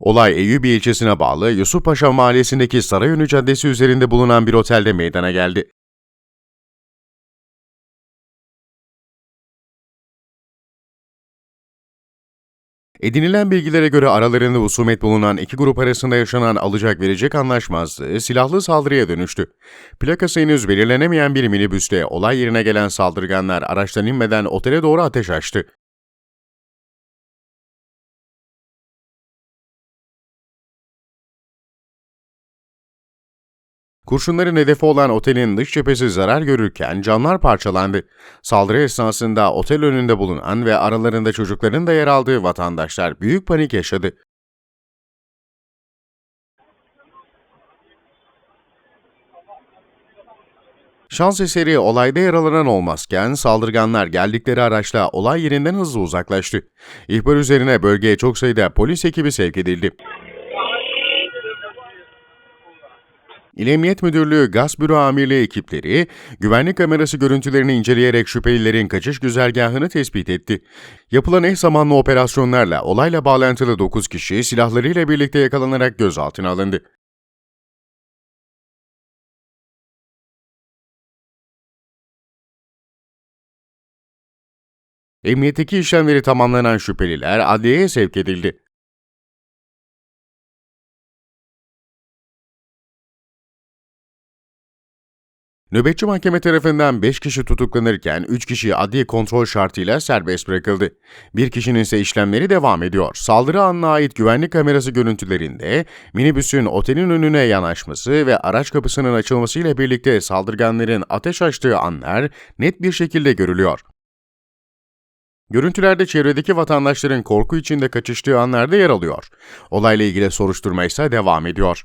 Olay Eyyubi ilçesine bağlı Yusufpaşa mahallesindeki Sarayönü Caddesi üzerinde bulunan bir otelde meydana geldi. Edinilen bilgilere göre aralarında husumet bulunan iki grup arasında yaşanan alacak verecek anlaşmazlığı silahlı saldırıya dönüştü. Plakası henüz belirlenemeyen bir minibüste olay yerine gelen saldırganlar araçtan inmeden otele doğru ateş açtı. Kurşunların hedefi olan otelin dış cephesi zarar görürken camlar parçalandı. Saldırı esnasında otel önünde bulunan ve aralarında çocukların da yer aldığı vatandaşlar büyük panik yaşadı. Şans eseri olayda yaralanan olmazken saldırganlar geldikleri araçla olay yerinden hızlı uzaklaştı. İhbar üzerine bölgeye çok sayıda polis ekibi sevk edildi. İl Emniyet Müdürlüğü Gaz Büro Amirliği ekipleri, güvenlik kamerası görüntülerini inceleyerek şüphelilerin kaçış güzergahını tespit etti. Yapılan eş zamanlı operasyonlarla olayla bağlantılı 9 kişi silahlarıyla birlikte yakalanarak gözaltına alındı. Emniyetteki işlemleri tamamlanan şüpheliler adliyeye sevk edildi. Nöbetçi mahkeme tarafından 5 kişi tutuklanırken 3 kişi adli kontrol şartıyla serbest bırakıldı. Bir kişinin ise işlemleri devam ediyor. Saldırı anına ait güvenlik kamerası görüntülerinde minibüsün otelin önüne yanaşması ve araç kapısının açılmasıyla birlikte saldırganların ateş açtığı anlar net bir şekilde görülüyor. Görüntülerde çevredeki vatandaşların korku içinde kaçıştığı anlarda yer alıyor. Olayla ilgili soruşturma ise devam ediyor.